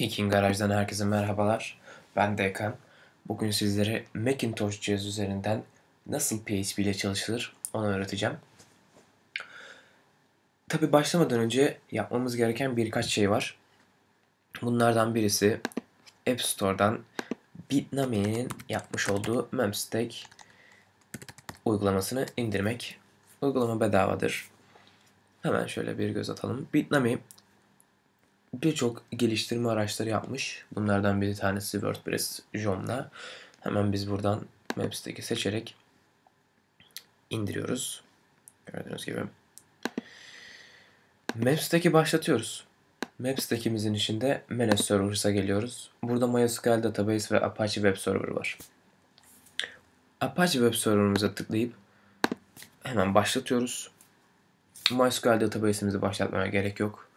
Geeking Garaj'dan herkese merhabalar. Ben Dekan. Bugün sizlere Macintosh cihaz üzerinden nasıl PHP ile çalışılır onu öğreteceğim. Tabi başlamadan önce yapmamız gereken birkaç şey var. Bunlardan birisi App Store'dan Bitnami'nin yapmış olduğu Memstack uygulamasını indirmek. Uygulama bedavadır. Hemen şöyle bir göz atalım. Bitnami birçok geliştirme araçları yapmış. Bunlardan bir tanesi WordPress Joomla. Hemen biz buradan Maps'teki seçerek indiriyoruz. Gördüğünüz gibi. Maps'teki başlatıyoruz. Maps'tekimizin içinde Manage Servers'a geliyoruz. Burada MySQL Database ve Apache Web Server var. Apache Web Server'ımıza tıklayıp hemen başlatıyoruz. MySQL Database'imizi başlatmaya gerek yok.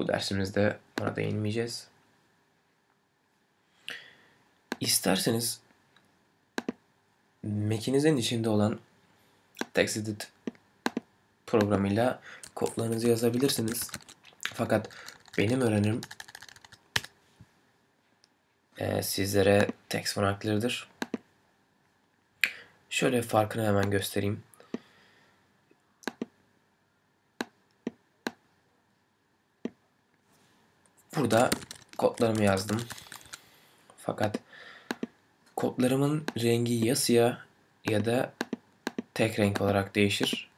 Bu dersimizde ona değinmeyeceğiz. İsterseniz Mac'inizin içinde olan TextEdit programıyla kodlarınızı yazabilirsiniz. Fakat benim öğrenim e, sizlere text farklıdır. Şöyle farkını hemen göstereyim. Burada kodlarımı yazdım. Fakat kodlarımın rengi ya siyah ya da tek renk olarak değişir.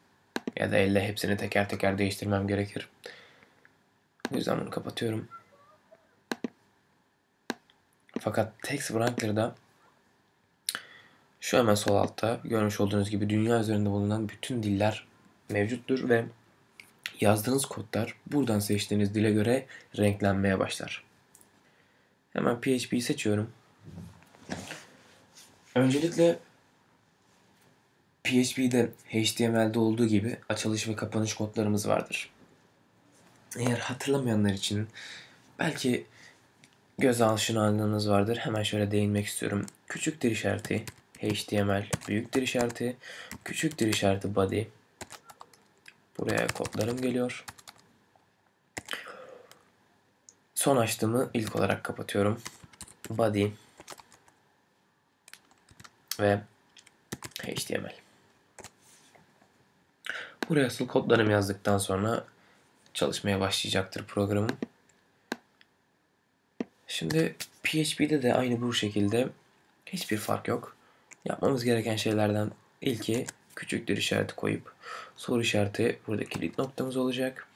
Ya da elle hepsini teker teker değiştirmem gerekir. O yüzden bunu kapatıyorum. Fakat text Wrangler'da şu hemen sol altta görmüş olduğunuz gibi dünya üzerinde bulunan bütün diller mevcuttur ve yazdığınız kodlar buradan seçtiğiniz dile göre renklenmeye başlar. Hemen PHP'yi seçiyorum. Öncelikle PHP'de HTML'de olduğu gibi açılış ve kapanış kodlarımız vardır. Eğer hatırlamayanlar için belki göz alışkanlığınız vardır. Hemen şöyle değinmek istiyorum. Küçük işareti HTML, büyük işareti, küçük işareti body, Buraya kodlarım geliyor. Son açtığımı ilk olarak kapatıyorum. Body ve HTML. Buraya asıl kodlarımı yazdıktan sonra çalışmaya başlayacaktır programım. Şimdi PHP'de de aynı bu şekilde hiçbir fark yok. Yapmamız gereken şeylerden ilki küçüktür işareti koyup soru işareti burada kilit noktamız olacak.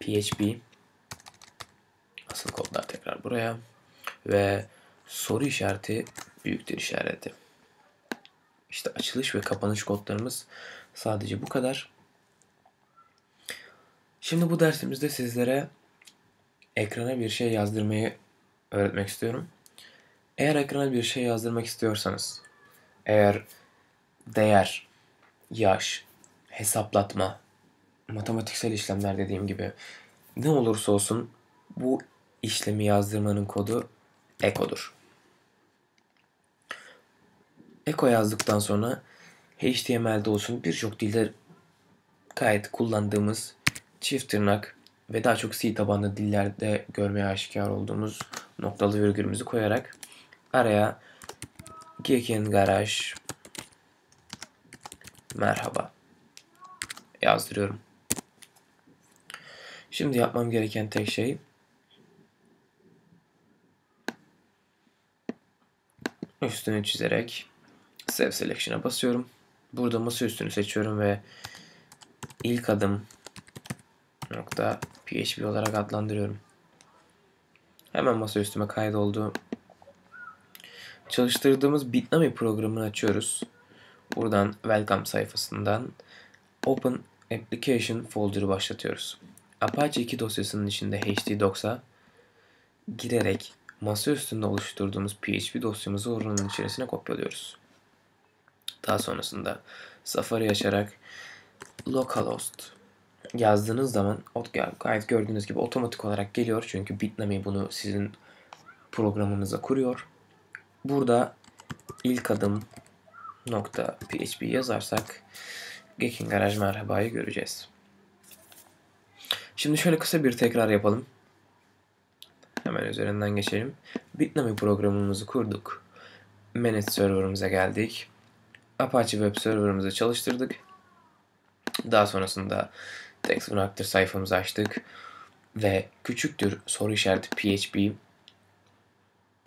PHP asıl kodlar tekrar buraya ve soru işareti büyüktür işareti. İşte açılış ve kapanış kodlarımız sadece bu kadar. Şimdi bu dersimizde sizlere ekrana bir şey yazdırmayı öğretmek istiyorum. Eğer ekrana bir şey yazdırmak istiyorsanız, eğer değer, yaş, hesaplatma, matematiksel işlemler dediğim gibi ne olursa olsun bu işlemi yazdırmanın kodu eko'dur. Eko yazdıktan sonra HTML'de olsun birçok dilde gayet kullandığımız çift tırnak ve daha çok C tabanlı dillerde görmeye aşikar olduğumuz noktalı virgülümüzü koyarak araya Geekin Garage merhaba yazdırıyorum. Şimdi yapmam gereken tek şey üstünü çizerek Save Selection'a basıyorum. Burada masa üstünü seçiyorum ve ilk adım nokta PHP olarak adlandırıyorum. Hemen masa üstüme kaydoldu. Çalıştırdığımız Bitnami programını açıyoruz. Buradan Welcome sayfasından Open Application folder'ı başlatıyoruz. Apache 2 dosyasının içinde htdocs'a girerek masa üstünde oluşturduğumuz PHP dosyamızı oranın içerisine kopyalıyoruz. Daha sonrasında Safari açarak localhost yazdığınız zaman gayet gördüğünüz gibi otomatik olarak geliyor. Çünkü Bitnami bunu sizin programınıza kuruyor. Burada ilk adım nokta php yazarsak Gekin Garaj merhabayı göreceğiz. Şimdi şöyle kısa bir tekrar yapalım. Hemen üzerinden geçelim. Bitnami programımızı kurduk. Manage serverımıza geldik. Apache Web serverımızı çalıştırdık. Daha sonrasında Text Connector sayfamızı açtık. Ve küçüktür soru işareti PHP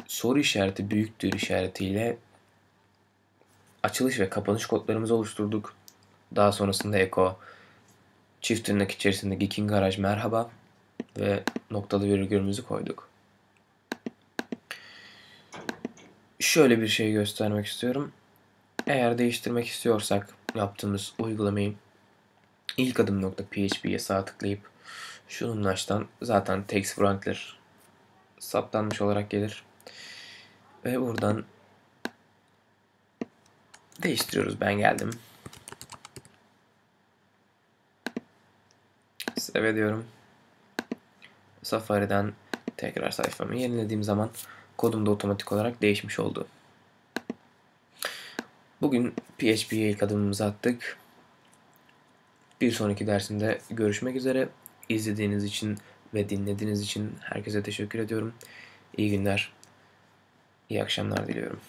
soru işareti büyüktür işaretiyle açılış ve kapanış kodlarımızı oluşturduk. Daha sonrasında Echo çift tırnak içerisinde Geeking Garage merhaba ve noktalı virgülümüzü koyduk. Şöyle bir şey göstermek istiyorum. Eğer değiştirmek istiyorsak yaptığımız uygulamayı ilk adım nokta PHP'ye sağ tıklayıp şunun açtan zaten text wrangler saptanmış olarak gelir. Ve buradan değiştiriyoruz. Ben geldim. Save ediyorum. Safari'den tekrar sayfamı yenilediğim zaman kodum da otomatik olarak değişmiş oldu. Bugün PHP'ye ilk adımımızı attık. Bir sonraki dersimde görüşmek üzere. İzlediğiniz için ve dinlediğiniz için herkese teşekkür ediyorum. İyi günler, iyi akşamlar diliyorum.